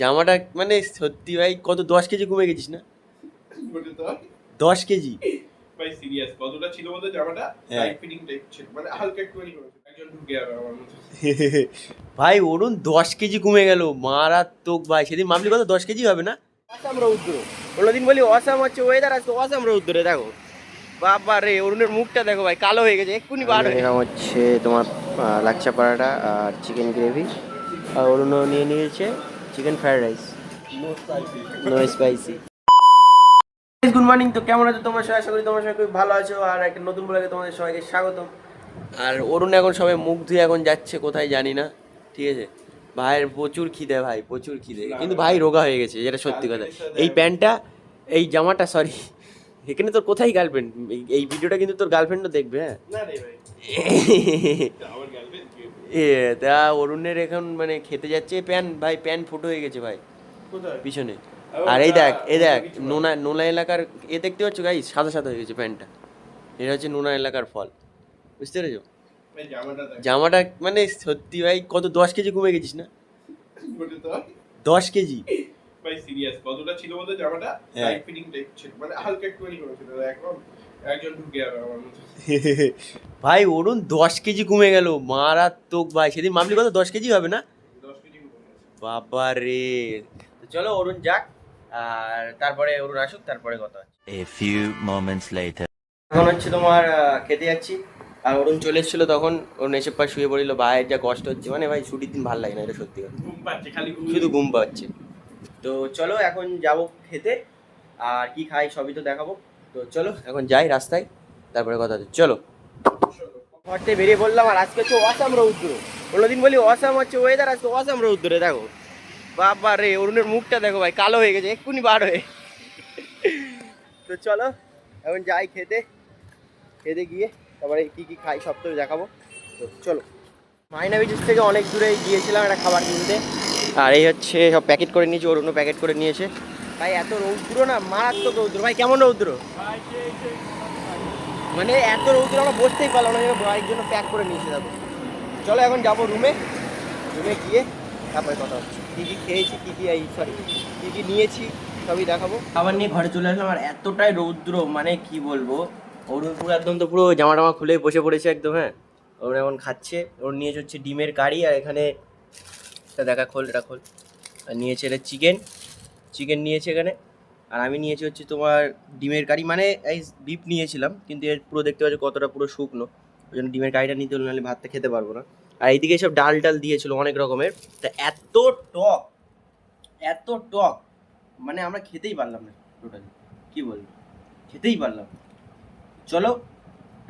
জামাটা মানে সত্যি ভাই কত দশ কেজি কমে গেছিস না? দশ কেজি। ভাই সিরিয়াস কতটা ছিল বলতে জামাটা? হ্যাঁ। টাইট ফিটিং টাইপ ছিল। মানে হালকা একটুখানি একজন ঢুকে যাবে আমার ভাই অরুণ দশ কেজি কমে গেল। মারাত্মক ভাই সেদিন মামলি কত দশ কেজি হবে না? অসাম রৌদ্র। কোনোদিন বলি অসাম হচ্ছে ওয়েদার আজকে অসাম রৌদ্রে দেখো। বাবা রে অরুণের মুখটা দেখো ভাই কালো হয়ে গেছে এক্ষুনি বার হয়ে হচ্ছে তোমার লাচ্ছা পরাটা আর চিকেন গ্রেভি আর অরুণও নিয়ে নিয়েছে chicken fried rice. No spicy good morning তো কেমন আছো তোমার সবাই? আশা করি তোমার সবাই খুব ভালো আছো আর একটা নতুন ব্লগে তোমাদের সবাইকে স্বাগতম। আর অরুণ এখন সবাই মুখ ধুয়ে এখন যাচ্ছে কোথায় জানি না ঠিক আছে? ভাইয়ের প্রচুর খিদে ভাই প্রচুর খিদে। কিন্তু ভাই রোগা হয়ে গেছে যেটা সত্যি কথা। এই প্যান্টটা এই জামাটা সরি এখানে তোর কোথায় গার্লফ্রেন্ড এই ভিডিওটা কিন্তু তোর গার্লফ্রেন্ডও দেখবে হ্যাঁ? এ তা অরুণের এখন মানে খেতে যাচ্ছে প্যান ভাই প্যান ফুটো হয়ে গেছে ভাই। পিছনে। আর এই দেখ এই দেখ নোনা নোনা এলাকার এ দেখতে পাচ্ছ গাই? সাদা সাদা হয়ে গেছে প্যান্টটা এটা হচ্ছে নোনা এলাকার ফল। বুঝতে পেরেছ? জামাটা মানে সত্যি ভাই কত দশ কেজি কমে গেছিস না? দশ কেজি। ভাই সিরিয়াস কতটা ছিল বলতে জামাটা? হ্যাঁ। টাইট ফিটিং ছিল মানে হালকা একটুখানি করেছিল এখন একজন ঢুকে যাবে আমার মতো। ভাই অরুণ দশ কেজি কমে গেল। মারাত্মক ভাই সেদিন মামলি কত দশ কেজি হবে না? দশ কেজি কমে গেছে। বাবা রে। তো চলো অরুণ যাক আর তারপরে অরুণ আসুক তারপরে কথা হচ্ছে। A few moments later. এখন হচ্ছে তোমার খেতে যাচ্ছি। আর অরুণ চলে এসেছিল তখন। অরুণ এসে পা শুয়ে পড়িল। ভাইয়ের যা কষ্ট হচ্ছে মানে ভাই ছুটির দিন ভালো লাগে না এটা সত্যি কথা। খালি শুধু ঘুম পাচ্ছে। তো চলো এখন যাব খেতে। আর কি খাই সবই তো দেখাবো। তো চলো, এখন যাই রাস্তায়, তারপরে কথা হচ্ছে। চলো। ঘর থেকে বেরিয়ে পড়লাম আর আজকে হচ্ছে অসাম রৌদ্র কোনোদিন বলি অসাম হচ্ছে ওয়েদার আজকে অসাম রৌদ্রে দেখো। বাবা রে, অরুণের মুখটা দেখো ভাই, কালো হয়ে গেছে, এক্ষুনি বার হয়ে। তো চলো, এখন যাই খেতে। খেতে গিয়ে, তারপরে কি কি খাই সব তো দেখাবো। তো চলো। মাইনা বিচেস থেকে অনেক দূরে গিয়েছিলাম একটা খাবার কিনতে। আর এই হচ্ছে সব প্যাকেট করে নিয়েছে অন্য প্যাকেট করে নিয়েছে। ভাই এত রৌদ্র না মারাত্মক রৌদ্র। ভাই কেমন রৌদ্র? মানে এত রৌদ্র আমরা বসতেই পারলাম না বাইকের জন্য প্যাক করে নিয়েছে যাব। চলো এখন যাব রুমে রুমে গিয়ে তারপরে কথা হচ্ছে। কী কী খেয়েছি কী কী এই সরি কী কী নিয়েছি সবই দেখাবো। খাবার নিয়ে ঘরে চলে আসলাম আর এতটাই রৌদ্র মানে কি বলব? অরুণ পুরো একদম তো পুরো জামা টামা খুলে বসে পড়েছে একদম হ্যাঁ? ওর এখন খাচ্ছে। ওর নিয়েছে হচ্ছে ডিমের কারি আর এখানে এটা দেখা খোল এটা খোল। আর নিয়েছে এটা চিকেন চিকেন নিয়েছে এখানে। আর আমি নিয়েছি হচ্ছে তোমার ডিমের কারি। মানে এই বিপ নিয়েছিলাম, কিন্তু এর পুরো দেখতে পাচ্ছি কতটা পুরো শুকনো। ওই জন্য ডিমের কারিটা নিতে হলো নাহলে ভাতটা খেতে পারব না। আর এইদিকে সব ডাল ডাল দিয়েছিল অনেক রকমের। তা এত টক এত টক। মানে আমরা খেতেই পারলাম না টোটালি কি বলব? খেতেই পারলাম চলো,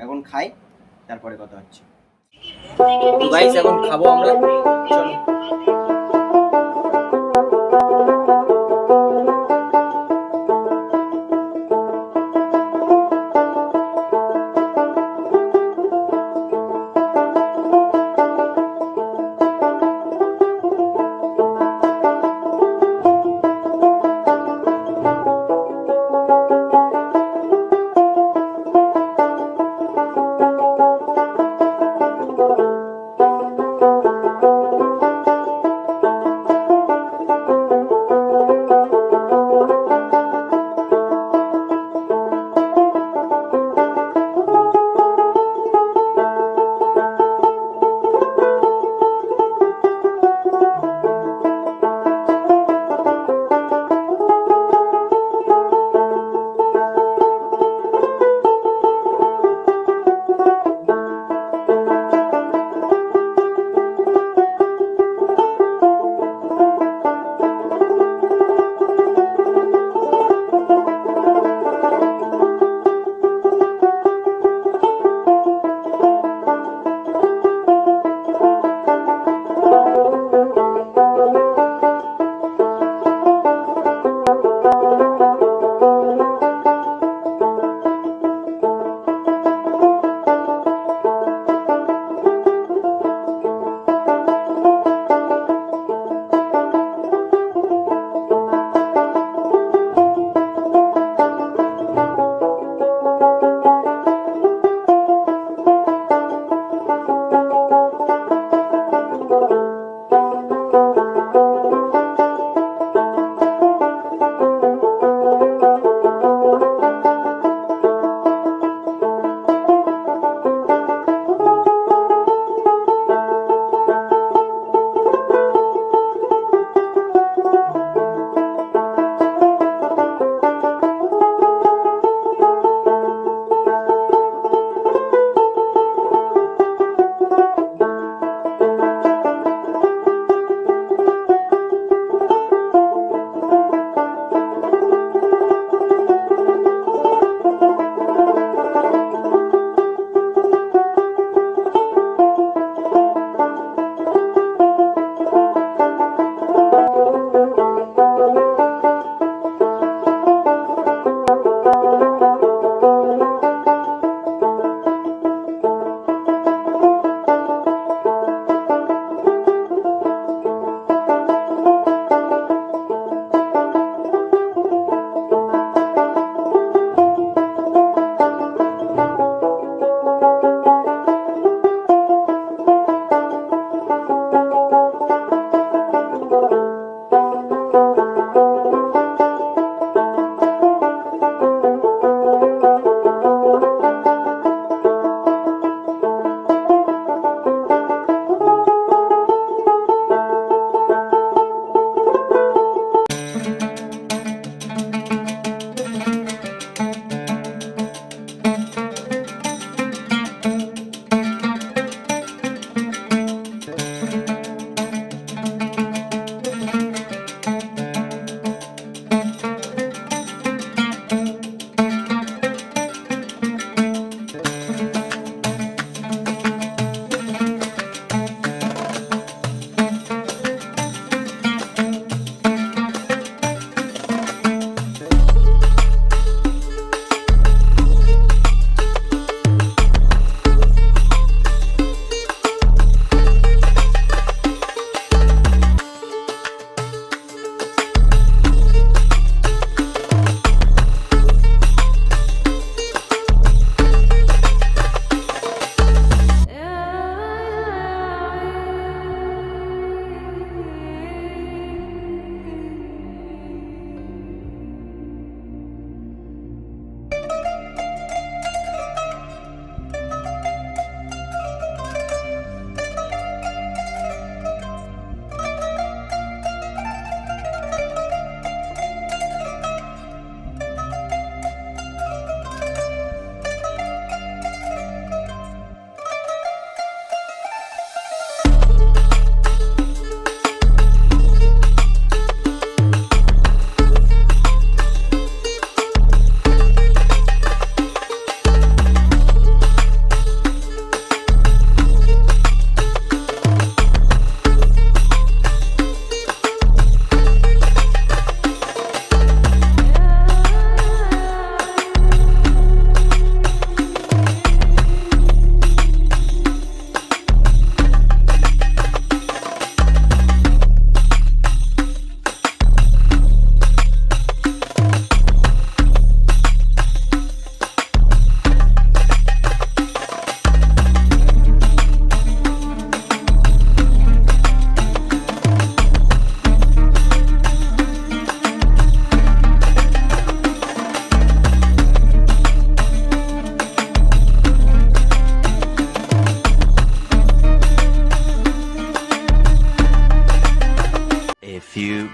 এখন খাই, তারপরে কথা হচ্ছে। তো গাইস এখন খাব আমরা। চলো।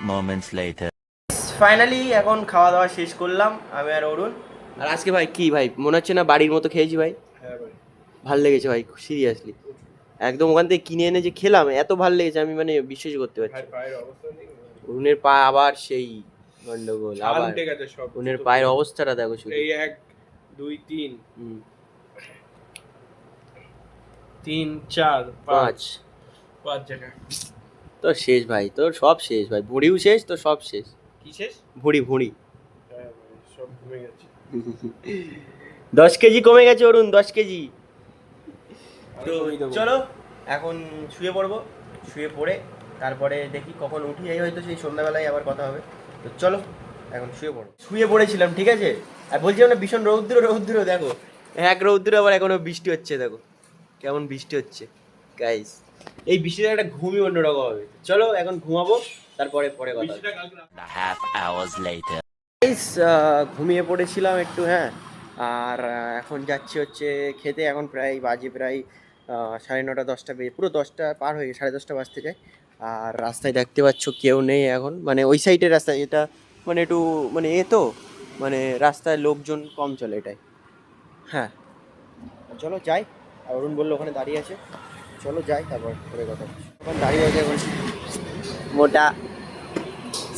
Moments later. ফাইনালি এখন খাওয়া দাওয়া শেষ করলাম আমি আর অরুণ। আর আজকে ভাই কি ভাই? মনে হচ্ছে না বাড়ির মতো খেয়েছি ভাই? হ্যাঁ ভাই। ভালো লেগেছে ভাই সিরিয়াসলি একদম ওখান থেকে কিনে এনে যে খেলাম এত ভালো লেগেছে আমি মানে বিশ্বাস করতে পারছি ভাই পায়ের অবস্থা নেই অরুণের পা আবার সেই গন্ডগোল আবার অরুণের পায়ের অবস্থাটা দেখো শুধু। এই এক দুই তিন। হুম, তিন চার পাঁচ। পাঁচ। পাঁচ জায়গা তো শেষ ভাই তোর সব শেষ ভাই ভুঁড়িও শেষ তো সব শেষ। কি শেষ? ভুঁড়ি ভুঁড়ি। হ্যাঁ সব ঘুমে গেছে। দশ কেজি কমে গেছে অরুণ দশ কেজি। তো। চলো এখন শুয়ে পড়ব শুয়ে পড়ে তারপরে দেখি কখন উঠি এই হয়তো সেই সন্ধ্যাবেলায় আবার কথা হবে। তো চলো এখন শুয়ে পড়ো। শুয়ে পড়েছিলাম ঠিক আছে? আর বলছিলাম না ভীষণ রৌদ্র রৌদ্র দেখো। এক রৌদ্র আবার এখনও বৃষ্টি হচ্ছে দেখো। কেমন বৃষ্টি হচ্ছে গাইস এই বৃষ্টিতে একটা ঘুমই অন্যরকম হবে। চলো এখন ঘুমাবো তারপরে পরে কথা। বৃষ্টিটা ঘুমিয়ে পড়েছিলাম একটু হ্যাঁ। আর এখন যাচ্ছি হচ্ছে খেতে। এখন প্রায় বাজে প্রায় সাড়ে নটা দশটা বেজে পুরো দশটা পার হয়ে সাড়ে দশটা বাজতে যায়। আর রাস্তায় দেখতে পাচ্ছ কেউ নেই এখন। মানে ওই সাইডের রাস্তা এটা মানে একটু মানে এ তো মানে রাস্তায় লোকজন কম চলে এটাই। হ্যাঁ। চলো যাই। আর অরুণ বলল ওখানে দাঁড়িয়ে আছে। চলো যাই তারপর পরে কথা। ওখানে দাঁড়িয়ে আছে এখন মোটা।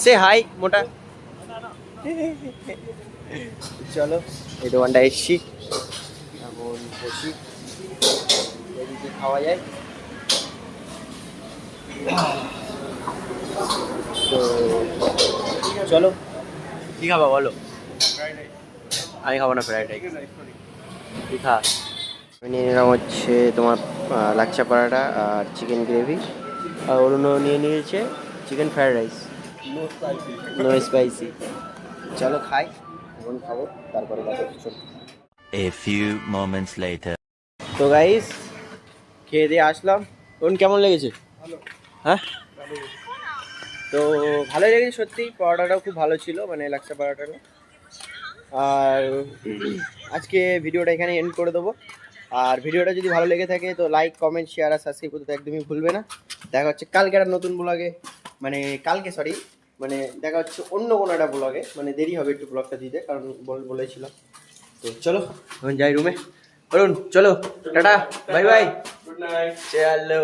সে হাই মোটা। চলো। এই দোকানটা এসছি। এখন বসি। এদিকে খাওয়া যায়। তো চলো। কি খাবা বলো? আমি খাব না ফ্রাইড রাইস rice, খা নিয়ে নিলাম হচ্ছে তোমার লাচ্ছা পরাটা আর চিকেন গ্রেভি আর অন্য নিয়ে নিয়েছে chicken fried rice. No spicy চলো খাই এখন খাব তারপরে কথা। A few moments later. তো গাইস খেয়ে দিয়ে আসলাম। ওন কেমন লেগেছে? ভালো। হ্যাঁ? তো ভালোই লেগেছে সত্যি পরোটাটাও খুব ভালো ছিল মানে লাচ্ছা পরোটাটা আর আজকে ভিডিওটা এখানে এন্ড করে দেবো। আর ভিডিওটা যদি ভালো লেগে থাকে তো লাইক কমেন্ট শেয়ার আর সাবস্ক্রাইব করতে একদমই ভুলবে না। দেখা হচ্ছে কালকে একটা নতুন ব্লগে মানে কালকে সরি মানে দেখা হচ্ছে অন্য কোনো একটা ব্লগে মানে দেরি হবে একটু ব্লগটা দিতে কারণ বল- বলেছিলাম। তো চলো এখন যাই রুমে বলুন চলো tata bye bye good night চলো।